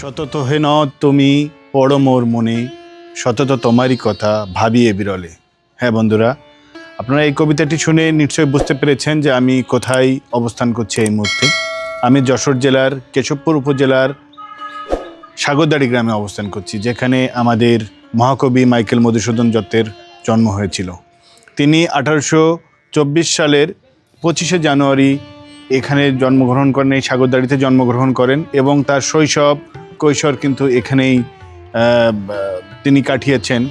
সতত হেন তুমি পড় মোর মনে, সতত তোমারই কথা ভাবিয়ে বিরলে। হ্যাঁ বন্ধুরা, আপনারা এই কবিতাটি শুনে নিশ্চয়ই বুঝতে পেরেছেন যে আমি কোথায় অবস্থান করছি এই মুহূর্তে। আমি যশোর জেলার কেশবপুর উপজেলার সাগরদাড়ি গ্রামে অবস্থান করছি, যেখানে আমাদের মহাকবি মাইকেল মধুসূদন দত্তের জন্ম হয়েছিল। তিনি আঠারোশো চব্বিশ সালের পঁচিশে জানুয়ারি এখানে জন্মগ্রহণ করেন, এই সাগরদাড়িতে জন্মগ্রহণ করেন এবং তার শৈশব কৈশোর কিন্তু এখানেই তিনি কাটিয়েছেন।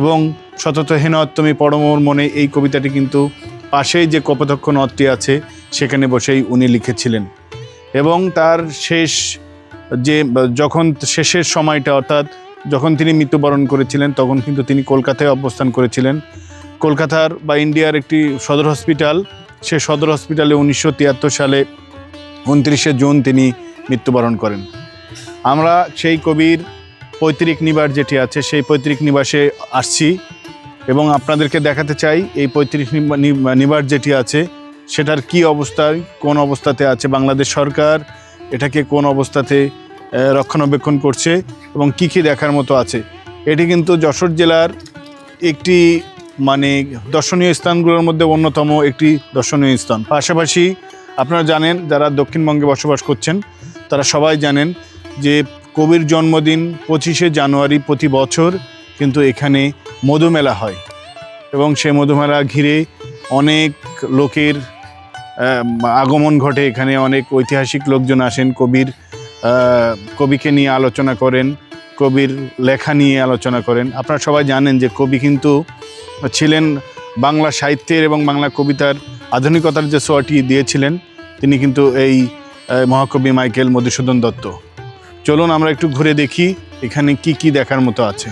এবং সতত হেনত তুমি পরমর মনে এই কবিতাটি কিন্তু পাশেই যে কপোতক্ষ নদটি আছে, সেখানে বসেই উনি লিখেছিলেন। এবং তার শেষ যে, যখন শেষের সময়টা, অর্থাৎ যখন তিনি মৃত্যুবরণ করেছিলেন, তখন কিন্তু তিনি কলকাতায় অবস্থান করেছিলেন। কলকাতার বা ইন্ডিয়ার একটি সদর হসপিটাল, সে সদর হসপিটালে উনিশশো তিয়াত্তর সালে উনত্রিশে জুন তিনি মৃত্যুবরণ করেন। আমরা সেই কবির পৈতৃক নিবাস যেটি আছে, সেই পৈতৃক নিবাসে আসছি এবং আপনাদেরকে দেখাতে চাই এই পৈতৃক নিবা- নিবা- নিবাস যেটি আছে, সেটার কি অবস্থায় কোন অবস্থাতে আছে, বাংলাদেশ সরকার এটাকে কোন অবস্থাতে রক্ষণাবেক্ষণ করছে এবং কি কি দেখার মতো আছে। এটি কিন্তু যশোর জেলার একটি মানে দর্শনীয় স্থানগুলোর মধ্যে অন্যতম একটি দর্শনীয় স্থান। পাশাপাশি আপনারা জানেন, যারা দক্ষিণবঙ্গে বসবাস করছেন, তারা সবাই জানেন যে কবির জন্মদিন পঁচিশে জানুয়ারি প্রতি বছর কিন্তু এখানে মধুমেলা হয়। এবং সে মধুমেলা ঘিরে অনেক লোকের আগমন ঘটে। এখানে অনেক ঐতিহাসিক লোকজন আসেন, কবির কবিকে নিয়ে আলোচনা করেন, কবির লেখা নিয়ে আলোচনা করেন। আপনারা সবাই জানেন যে কবি কিন্তু ছিলেন বাংলা সাহিত্যের এবং বাংলা কবিতার আধুনিকতার যে ছোঁয়াটি দিয়েছিলেন, তিনি কিন্তু এই মহাকবি মাইকেল মধুসূদন দত্ত। চলুন আমরা একটু ঘুরে দেখি এখানে কি কি দেখার মতো আছে।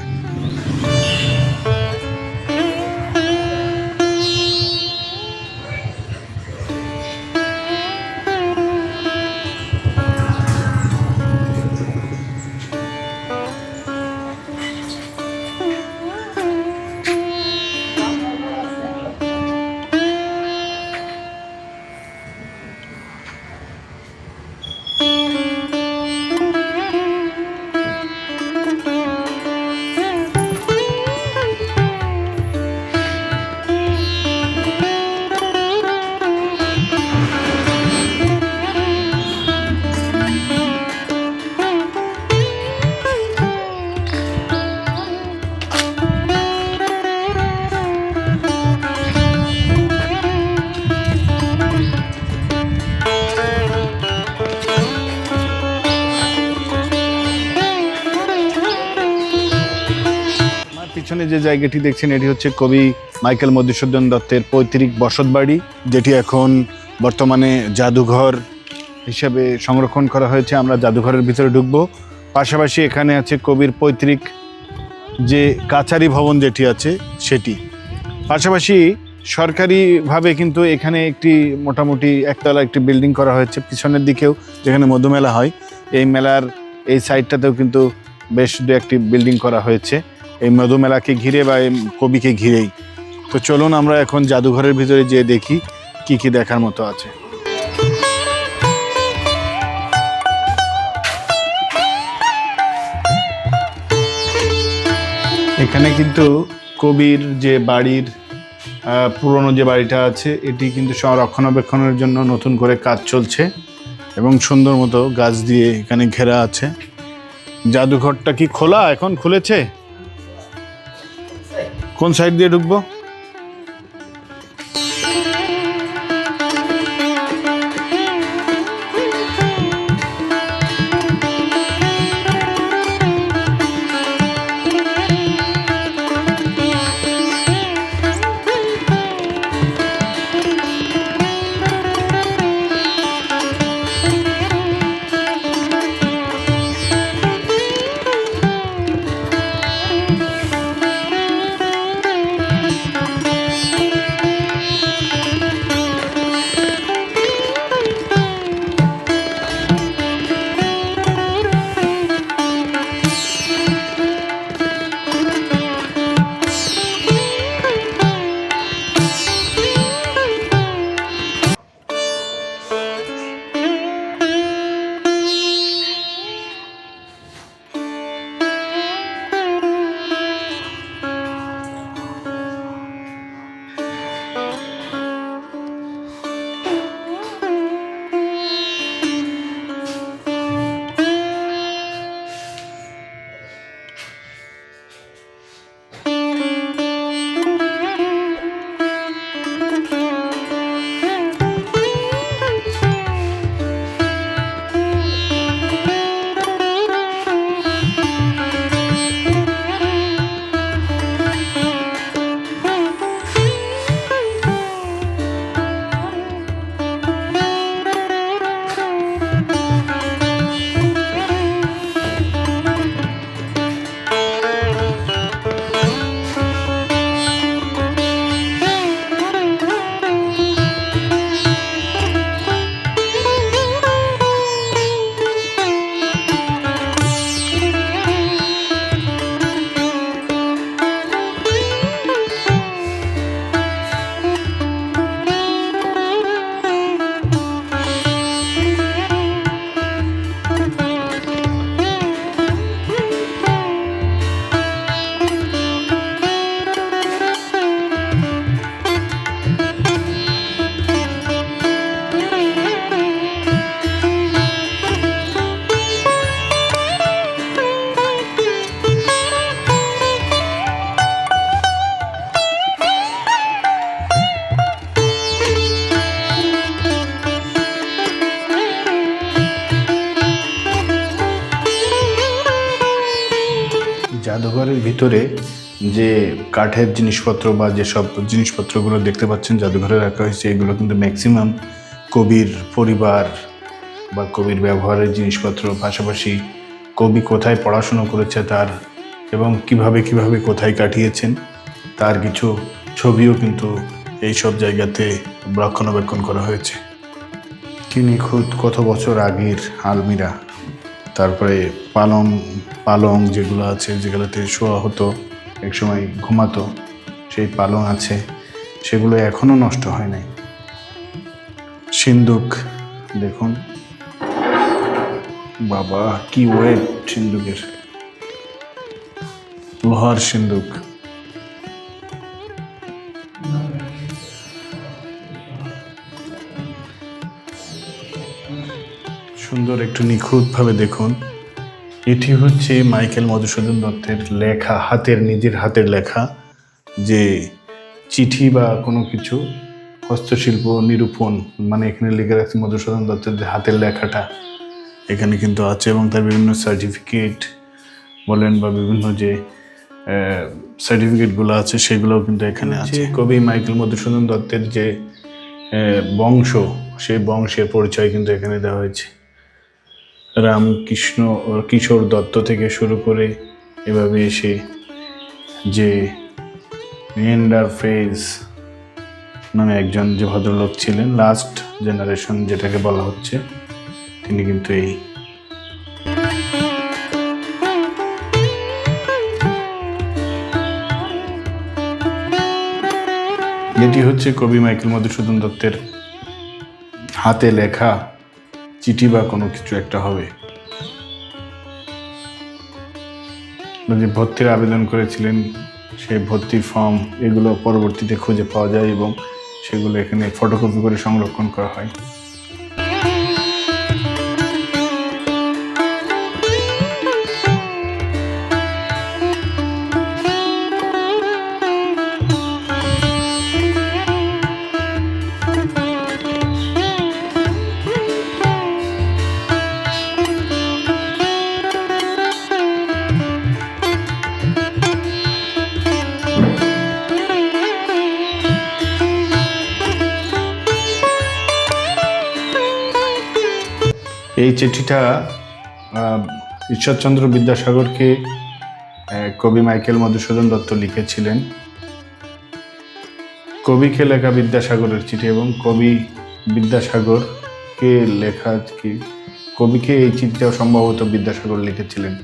পিছনে যে জায়গাটি দেখছেন, এটি হচ্ছে কবি মাইকেল মধুসূদন দত্তের পৈতৃক বসতবাড়ি যেটি এখন বর্তমানে জাদুঘর হিসেবে সংরক্ষণ করা হয়েছে। আমরা জাদুঘরের ভিতরে ঢুকবো। পাশাপাশি এখানে আছে কবির পৈতৃক যে কাছারি ভবন যেটি আছে, সেটি। পাশাপাশি সরকারিভাবে কিন্তু এখানে একটি মোটামুটি একতলা একটি বিল্ডিং করা হয়েছে পিছনের দিকেও, যেখানে মধুমেলা হয়। এই মেলার এই সাইডটাতেও কিন্তু বেশ দু একটি বিল্ডিং করা হয়েছে। এই মধুমেলাকে ঘিরে বা এই কবিকে ঘিরেই। তো চলুন আমরা এখন জাদুঘরের ভিতরে যেয়ে দেখি কি কি দেখার মতো আছে। এখানে কিন্তু কবির যে বাড়ির পুরনো যে বাড়িটা আছে, এটি কিন্তু রক্ষণাবেক্ষণের জন্য নতুন করে কাজ চলছে এবং সুন্দর মতো গাছ দিয়ে এখানে ঘেরা আছে। জাদুঘরটা কি খোলা এখন খুলেছে? কোন সাইড দিয়ে ঢুকবো? ভিতরে যে কাঠের জিনিসপত্র বা যেসব জিনিসপত্রগুলো দেখতে পাচ্ছেন জাদুঘরে রাখা হয়েছে, এগুলো কিন্তু ম্যাক্সিমাম কবির পরিবার বা কবির ব্যবহারের জিনিসপত্র। পাশাপাশি কবি কোথায় পড়াশুনো করেছে তার এবং কীভাবে কীভাবে কোথায় কাটিয়েছেন তার কিছু ছবিও কিন্তু এই সব জায়গাতে রক্ষণাবেক্ষণ করা হয়েছে। কি নিখুঁত কত বছর আগের আলমিরা। তারপরে পালং পালং যেগুলো আছে যেগুলোতে শোয়া হতো, একসময় ঘুমাতো, সেই পালং আছে, সেগুলো এখনও নষ্ট হয় নাই। সিন্দুক, দেখুন। বাবা, কি ওয়েট সিন্দুকের। লোহার সিন্দুক। সুন্দর একটু নিখুঁতভাবে দেখুন। এটি হচ্ছে মাইকেল মধুসূদন দত্তের লেখা হাতের নিজের হাতের লেখা যে চিঠি বা কোনো কিছু হস্তশিল্প নিরূপণ মানে এখানে লিখে রাখছে মধুসূদন দত্তের যে হাতের লেখাটা এখানে কিন্তু আছে এবং তার বিভিন্ন সার্টিফিকেট বলেন বা বিভিন্ন যে সার্টিফিকেটগুলো আছে সেগুলোও কিন্তু এখানে আছে। কবি মাইকেল মধুসূদন দত্তের যে বংশ সেই বংশের পরিচয় কিন্তু এখানে দেওয়া হয়েছে। রামকৃষ্ণ কিশোর দত্ত থেকে শুরু করে এভাবে এসে যে লিয়েন্ডার ফ্রেজ নামে একজন যে ভদ্রলোক ছিলেন লাস্ট জেনারেশন যেটাকে বলা হচ্ছে, তিনি কিন্তু এই। এটি হচ্ছে কবি মাইকেল মধুসূদন দত্তের হাতে লেখা চিঠি বা কোনো কিছু একটা হবে? যে ভর্তির আবেদন করেছিলেন, সেই ভর্তির ফর্ম এগুলো পরবর্তীতে খুঁজে পাওয়া যায় এবং সেগুলো এখানে ফটোকপি করে সংরক্ষণ করা হয়। এই চিঠিটা ঈশ্বরচন্দ্র বিদ্যাসাগরকে কবি মাইকেল মধুসূদন দত্ত লিখেছিলেন। কবিকে লেখা বিদ্যাসাগরের চিঠি এবং কবি বিদ্যাসাগরকে লেখা কি কবিকে এই চিঠিটাও সম্ভবত বিদ্যাসাগর লিখেছিলেন।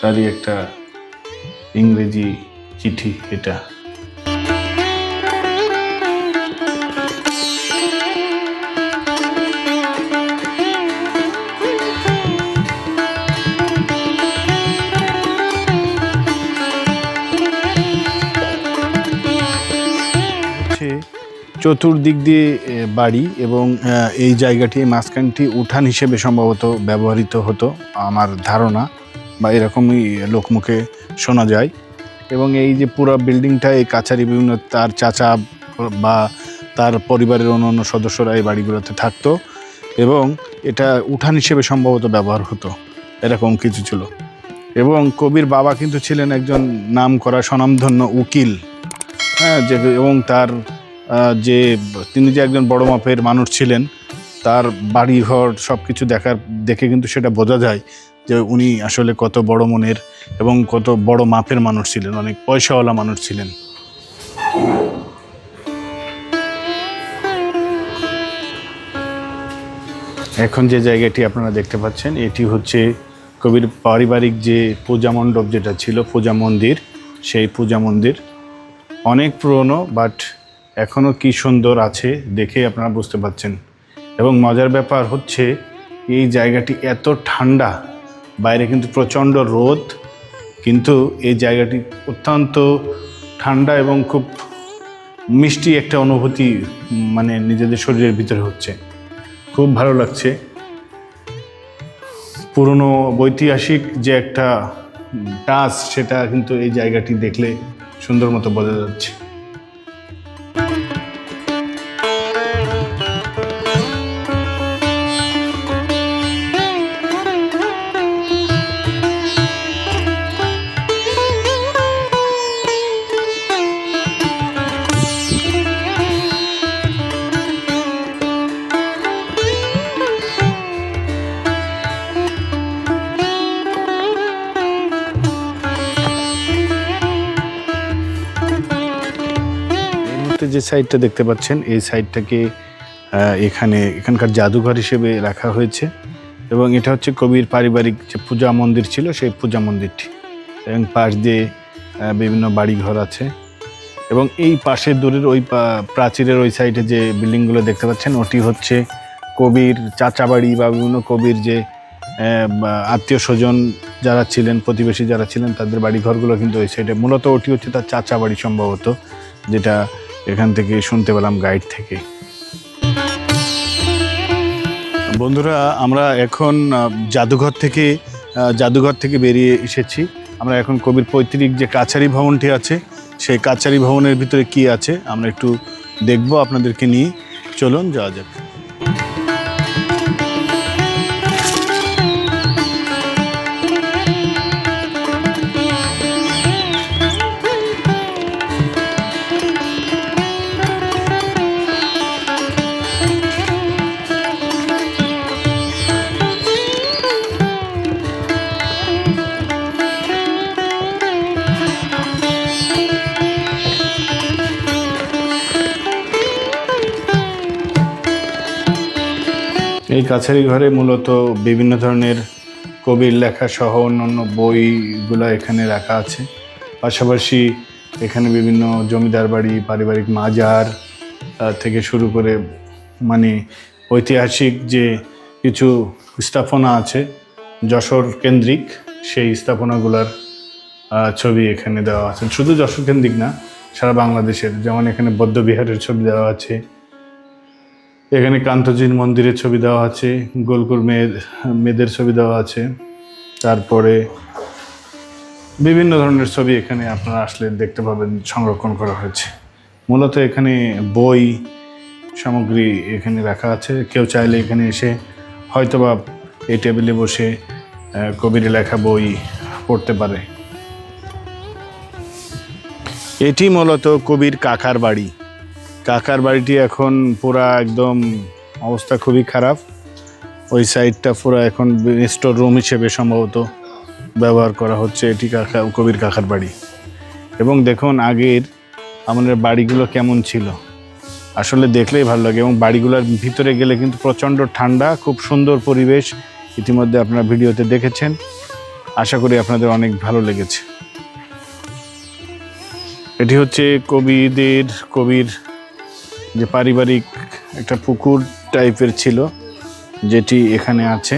তারই একটা ইংরেজি চিঠি এটা। চতুর্দিক দিয়ে বাড়ি এবং এই জায়গাটি মাঝখানটি উঠান হিসেবে সম্ভবত ব্যবহৃত হতো আমার ধারণা বা এরকমই লোকমুখে শোনা যায়। এবং এই যে পুরো বিল্ডিংটা, এই কাছারি বিভিন্ন তার চাচা বা তার পরিবারের অন্যান্য সদস্যরা এই বাড়িগুলোতে থাকতো এবং এটা উঠান হিসেবে সম্ভবত ব্যবহার হতো, এরকম কিছু ছিল। এবং কবির বাবা কিন্তু ছিলেন একজন নাম করা স্বনামধন্য উকিল হ্যাঁ যে এবং তার যে তিনি যে একজন বড় মাপের মানুষ ছিলেন, তার বাড়িঘর সব কিছু দেখার, দেখে কিন্তু সেটা বোঝা যায় যে উনি আসলে কত বড় মনের এবং কত বড় মাপের মানুষ ছিলেন, অনেক পয়সাওয়ালা মানুষ ছিলেন। এখন যে জায়গাটি আপনারা দেখতে পাচ্ছেন, এটি হচ্ছে কবির পারিবারিক যে পূজা মণ্ডপ যেটা ছিল, পূজা মন্দির, সেই পূজা মন্দির। অনেক পুরনো বাট এখনও কি সুন্দর আছে দেখে আপনারা বুঝতে পারছেন। এবং মজার ব্যাপার হচ্ছে, এই জায়গাটি এত ঠান্ডা, বাইরে কিন্তু প্রচণ্ড রোদ, কিন্তু এই জায়গাটি অত্যন্ত ঠান্ডা এবং খুব মিষ্টি একটা অনুভূতি মানে নিজেদের শরীরের ভিতরে হচ্ছে। খুব ভালো লাগছে। পুরনো ঐতিহাসিক যে একটা টাচ, সেটা কিন্তু এই জায়গাটি দেখলে সুন্দর মতো বোঝা যাচ্ছে। যে সাইডটা দেখতে পাচ্ছেন, এই সাইডটাকে এখানে এখানকার জাদুঘর হিসেবে রাখা হয়েছে এবং এটা হচ্ছে কবির পারিবারিক যে পূজা মন্দির ছিল, সেই পূজা মন্দিরটি। এবং পাশ দিয়ে বিভিন্ন বাড়িঘর আছে। এবং এই পাশের দূরের ওই প্রাচীরের ওই সাইডে যে বিল্ডিংগুলো দেখতে পাচ্ছেন, ওটি হচ্ছে কবির চাচা বাড়ি বা বিভিন্ন কবির যে আত্মীয় স্বজন যারা ছিলেন, প্রতিবেশী যারা ছিলেন, তাদের বাড়ি ঘরগুলো কিন্তু ওই সাইডে। মূলত ওটি হচ্ছে তার চাচা বাড়ি সম্ভবত, যেটা এখান থেকে শুনতে পেলাম গাইড থেকে বন্ধুরা, আমরা এখন জাদুঘর থেকে জাদুঘর থেকে বেরিয়ে এসেছি। আমরা এখন কবির পৈতৃক যে কাছারি ভবনটি আছে, সেই কাছারি ভবনের ভিতরে কি আছে, আমরা একটু দেখব আপনাদেরকে নিয়ে। চলুন, যাওয়া যাক। এই কাছারি ঘরে মূলত বিভিন্ন ধরনের কবির লেখা সহ অন্যান্য বইগুলো এখানে রাখা আছে। পাশাপাশি এখানে বিভিন্ন জমিদার বাড়ি, পারিবারিক মাজার থেকে শুরু করে মানে ঐতিহাসিক যে কিছু স্থাপনা আছে, যশোর কেন্দ্রিক, সেই স্থাপনাগুলোর ছবি এখানে দেওয়া আছে। শুধু যশোর কেন্দ্রিক না, সারা বাংলাদেশের, যেমন এখানে বৌদ্ধবিহারের ছবি দেওয়া আছে এখানে কান্তজির মন্দিরের ছবি দেওয়া আছে গোলকুর মেয়ে মেয়েদের ছবি দেওয়া আছে। তারপরে বিভিন্ন ধরনের ছবি এখানে আপনারা আসলে দেখতে পাবেন, সংরক্ষণ করা হয়েছে। মূলত এখানে বই সামগ্রী এখানে রাখা আছে। কেউ চাইলে এখানে এসে হয়তোবা এই টেবিলে বসে কবির লেখা বই পড়তে পারে। এটি মূলত কবির কাকার বাড়ি। কাকার বাড়িটি এখন পুরা একদম অবস্থা খুবই খারাপ। ওই সাইডটা পুরো এখন স্টোর রুম হিসেবে সম্ভবত ব্যবহার করা হচ্ছে এটি কাকা, কবির কাকার বাড়ি। এবং দেখুন আগের আমাদের বাড়িগুলো কেমন ছিল। আসলে দেখলেই ভালো লাগে এবং বাড়িগুলোর ভিতরে গেলে কিন্তু প্রচণ্ড ঠান্ডা, খুব সুন্দর পরিবেশ ইতিমধ্যে আপনারা ভিডিওতে দেখেছেন। আশা করি আপনাদের অনেক ভালো লেগেছে। এটি হচ্ছে কবিদের, কবির যে পারিবারিক একটা পুকুর টাইপের ছিল যেটি এখানে আছে।